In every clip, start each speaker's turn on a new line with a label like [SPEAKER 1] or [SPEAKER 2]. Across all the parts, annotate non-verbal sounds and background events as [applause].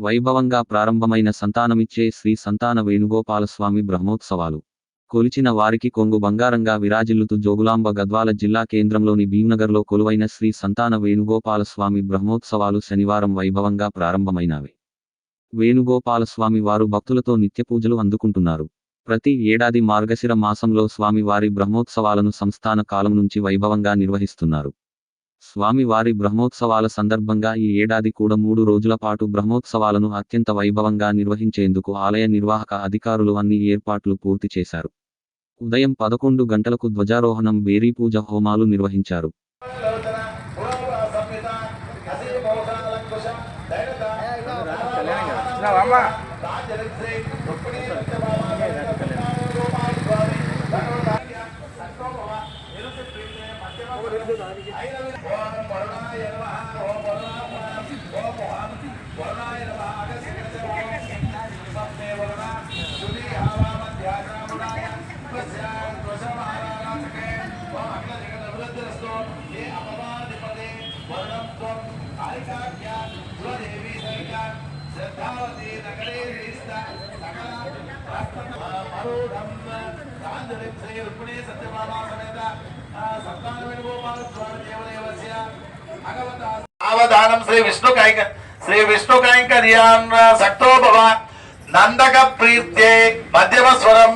[SPEAKER 1] వైభవంగా ప్రారంభమైన సంతానమిచ్చే శ్రీ సంతాన వేణుగోపాలస్వామి బ్రహ్మోత్సవాలు. కొలిచిన వారికి కొంగు బంగారంగా విరాజిల్లుతూ జోగులాంబ గద్వాల జిల్లా కేంద్రంలోని భీమ్నగర్లో కొలువైన శ్రీ సంతాన వేణుగోపాలస్వామి బ్రహ్మోత్సవాలు శనివారం వైభవంగా ప్రారంభమైనవి. వేణుగోపాలస్వామి వారు భక్తులతో నిత్యపూజలు అందుకుంటున్నారు. ప్రతి ఏడాది మార్గశిర మాసంలో స్వామివారి బ్రహ్మోత్సవాలను సంస్థాన కాలం నుంచి వైభవంగా నిర్వహిస్తున్నారు. స్వామివారి బ్రహ్మోత్సవాల సందర్భంగా ఈ ఏడాది కూడా మూడు రోజుల పాటు బ్రహ్మోత్సవాలను అత్యంత వైభవంగా నిర్వహించేందుకు ఆలయ నిర్వాహక అధికారులు అన్ని ఏర్పాట్లు పూర్తి చేశారు. ఉదయం పదకొండు గంటలకు ధ్వజారోహణం బేరీ పూజ హోమాలు నిర్వహించారు.
[SPEAKER 2] అవధానం శ్రీ విష్ణు కైక శ్రీ విష్ణు కైంకర్యాన్ సక్తో భవ నందక ప్రీత్యే మధ్యమ స్వరం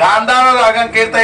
[SPEAKER 2] గాంధార రాగం కీర్త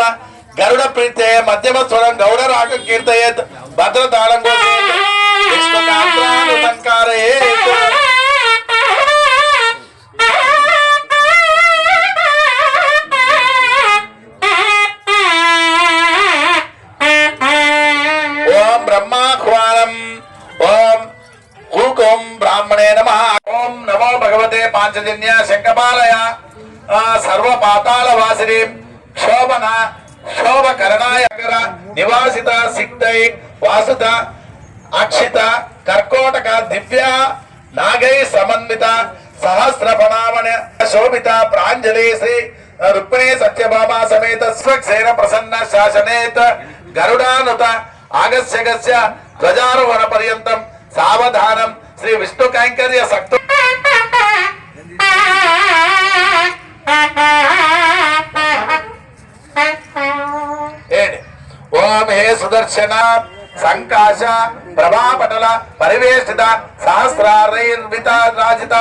[SPEAKER 2] భక్తో గరుడ ప్రీతే మధ్యమ స్వరం గౌడ రాగ కీర్తయేత్ భద్ర తాళం ఓం బ్రహ్మాహ్వానం ఓం హూకోం బ్రాహ్మణే నమ. ఓం నమో భగవతే పాంచజన్య శంకపాలయ సర్వ పాతాళ వాసిని శోభన శోభకరణాయ నివాసిత సిక్తై వాసుత అక్షిత కర్కోటక దివ్య నాగై సమన్విత సహస్ర ప్రణామన శోభిత ప్రాంజలి శ్రీ రుక్మిణీ సత్యభామ సమేత స్వక్షేర ప్రసన్న శాసనేత్ గరుడానుత ఆగస్య గస్య ధ్వజారోహణ పర్యంతం సావధానం శ్రీ విష్ణు కైంకర్య సక్త. ఏంటి [laughs] ఓం హే సుదర్శన సంకాశ ప్రభాపటల పరివేష్టిత సహస్రారైర్విత రాజిత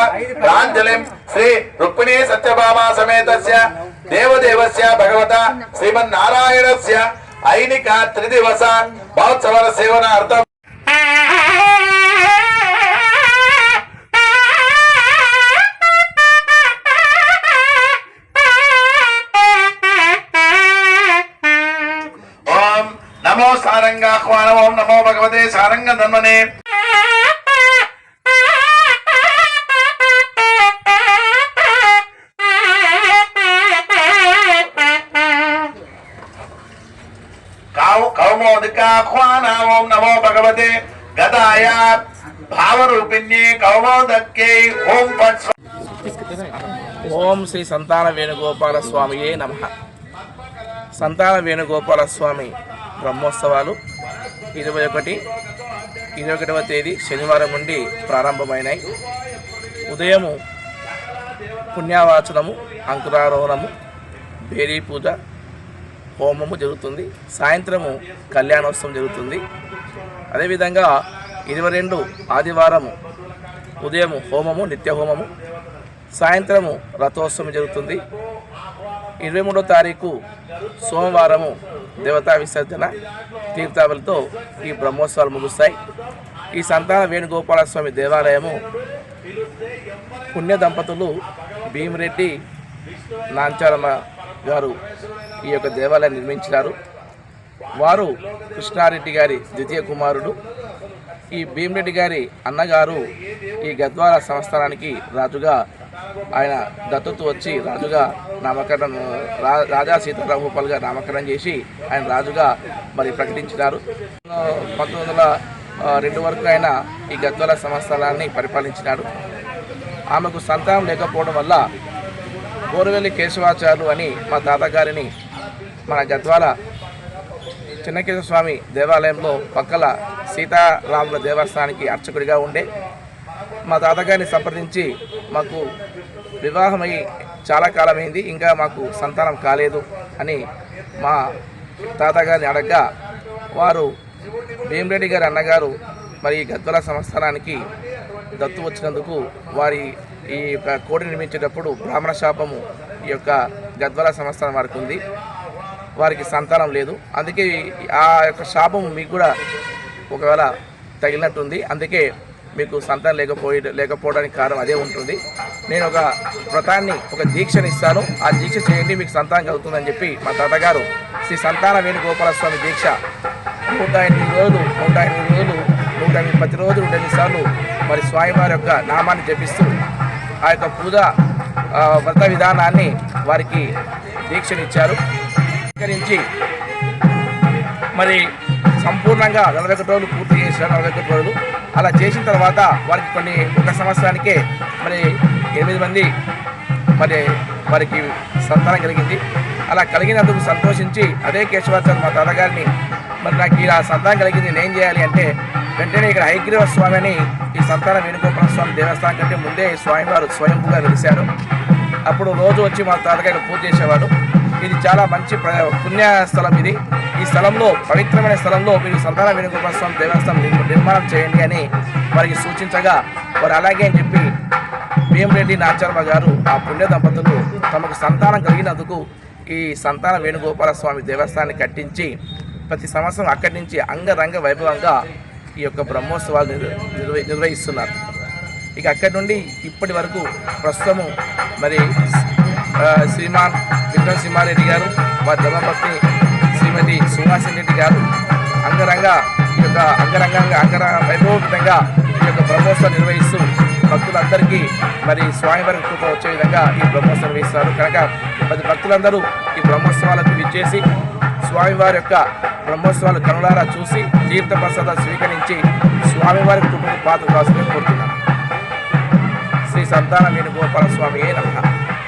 [SPEAKER 2] ప్రాంజలిం శ్రీ రుక్మిణీ సత్యభామా సమేతస్య దేవదేవస్య భగవత శ్రీమన్నారాయణస్య ఐనిక త్రిదివస మహోత్సవ సేవనార్థం. సారంగ ధన్మనే ఓం నమో భగవతే గదాయ భావరూపిణ్యే కౌమోదక్యై ఓం
[SPEAKER 3] ఓం శ్రీ సంతాన వేణుగోపాల స్వామియే నమ. సంతాన వేణుగోపాల స్వామి బ్రహ్మోత్సవాలు ఇరవై ఒకటి ఇరవై ఒకటవ తేదీ శనివారం నుండి ప్రారంభమైనాయి. ఉదయము పుణ్యావాచనము అంకురారోహణము బేరీ పూజ హోమము జరుగుతుంది. సాయంత్రము కళ్యాణోత్సవం జరుగుతుంది. అదేవిధంగా ఇరవై రెండు ఆదివారము ఉదయం హోమము నిత్య హోమము సాయంత్రము రథోత్సవం జరుగుతుంది. ఇరవై మూడో తారీఖు సోమవారము దేవతా విసర్జన తీర్థావళితో ఈ బ్రహ్మోత్సవాలు ముగుస్తాయి. ఈ సంతాన వేణుగోపాల స్వామి దేవాలయము పుణ్య దంపతులు భీమిరెడ్డి నాంచారమ్మ గారు ఈ యొక్క దేవాలయం నిర్మించినారు. వారు కృష్ణారెడ్డి గారి ద్వితీయ కుమారుడు. ఈ భీమిరెడ్డి గారి అన్నగారు ఈ గద్వాల సంస్థానానికి రాజుగా ఆయన దత్తత వచ్చి రాజుగా నామకరణం రా- రాజా సీతారాం గోపాల్గా నామకరణం చేసి ఆయన రాజుగా మరి ప్రకటించినారు. పంతొమ్మిది వందల రెండు వరకు ఆయన ఈ గద్వాల సంస్థానాన్ని పరిపాలించినాడు. ఆమెకు సంతానం లేకపోవడం వల్ల బోరువెల్లి కేశవాచార్యులు అని మా తాతగారిని మన గద్వాల చిన్నకేశ్వర స్వామి దేవాలయంలో పక్కల సీతారాముల దేవస్థానానికి అర్చకుడిగా ఉండే మా తాతగారిని సంప్రదించి మాకు వివాహమై చాలా కాలమైంది. ఇంకా మాకు సంతానం కాలేదు అని మా తాతగారిని అడగ్గా వారు భీమరెడ్డి గారి అన్నగారు మరి ఈ సంస్థానానికి దత్తు వచ్చినందుకు వారి ఈ యొక్క కోడి నిర్మించేటప్పుడు బ్రాహ్మణ శాపము ఈ యొక్క గద్వల సంస్థానం వారికి ఉంది. వారికి సంతానం లేదు. అందుకే ఆ యొక్క శాపం మీకు కూడా ఒకవేళ తగిలినట్టుంది. అందుకే మీకు సంతానం లేకపోయి లేకపోవడానికి కారణం అదే ఉంటుంది. నేను ఒక వ్రతాన్ని ఒక దీక్షని ఇస్తాను. ఆ దీక్ష చేయండి మీకు సంతానం కలుగుతుందని చెప్పి మా తాతగారు శ్రీ సంతాన వేణుగోపాల స్వామి దీక్ష నూట ఎనిమిది రోజులు నూట ఎనిమిది రోజులు నూట ఎనిమిది ప్రతిరోజు నూట ఎనిమిది సార్లు మరి స్వామివారి యొక్క నామాన్ని జపిస్తూ ఆ యొక్క పూజ వ్రత విధానాన్ని వారికి దీక్షనిచ్చారు. స్వీకరించి మరి సంపూర్ణంగా నలభై ఒకటి రోజులు పూర్తి చేశారు. నలభై ఒకటి రోజులు. అలా చేసిన తర్వాత వారికి కొన్ని ఒక సంవత్సరానికే మరి ఎనిమిది మంది మరి వారికి సంతానం కలిగింది. అలా కలిగినందుకు సంతోషించి అదే కేశవాచార్య మా తాతగారిని మరి నాకు ఇలా సంతానం కలిగింది. నేను ఏం చేయాలి అంటే వెంటనే ఇక్కడ హైగ్రీవ స్వామి అని ఈ సంతాన వేణుగోపాల స్వామి దేవస్థానం కంటే ముందే స్వామివారు స్వయంభూగా వెలిశారు. అప్పుడు రోజు వచ్చి మా తాతగారు పూజ చేసేవాడు ఇది చాలా మంచి ప్ర- పుణ్య స్థలం ఇది. ఈ స్థలంలో పవిత్రమైన స్థలంలో మీరు సంతాన వేణుగోపాల స్వామి దేవస్థానం నిర్మాణం చేయండి అని వారికి సూచించగా వారు అలాగే అని చెప్పి భీమరెడ్డి నాచారమ్మ గారు ఆ పుణ్య దంపతులు తమకు సంతానం కలిగినందుకు ఈ సంతాన వేణుగోపాల స్వామి దేవస్థానాన్ని కట్టించి ప్రతి సంవత్సరం అక్కడి నుంచి అంగరంగ వైభవంగా ఈ యొక్క బ్రహ్మోత్సవాలు నిర్వహిస్తున్నారు. ఇక అక్కడి నుండి ఇప్పటి వరకు ప్రస్తుతము మరి శ్రీమాన్ విక్రమ్ సింహారెడ్డి గారు మా ధర్మపత్ని శ్రీమతి సుహాసిని రెడ్డి గారు అంగరంగ ఈ యొక్క అంగరంగంగా అంగర వైభవోపేతంగా ఈ యొక్క బ్రహ్మోత్సవం నిర్వహిస్తూ భక్తులందరికీ మరి స్వామివారి కృప వచ్చే విధంగా ఈ బ్రహ్మోత్సవం నిర్వహిస్తారు కనుక ప్రతి భక్తులందరూ ఈ బ్రహ్మోత్సవాలకు విచ్చేసి స్వామివారి యొక్క బ్రహ్మోత్సవాలు కనులారా చూసి తీర్థ ప్రసాద స్వీకరించి స్వామివారి కృపకు పాత్ర కాసుకొని కోరుతున్నాను శ్రీ సంతాన వేణుగోపాల స్వామి నమః.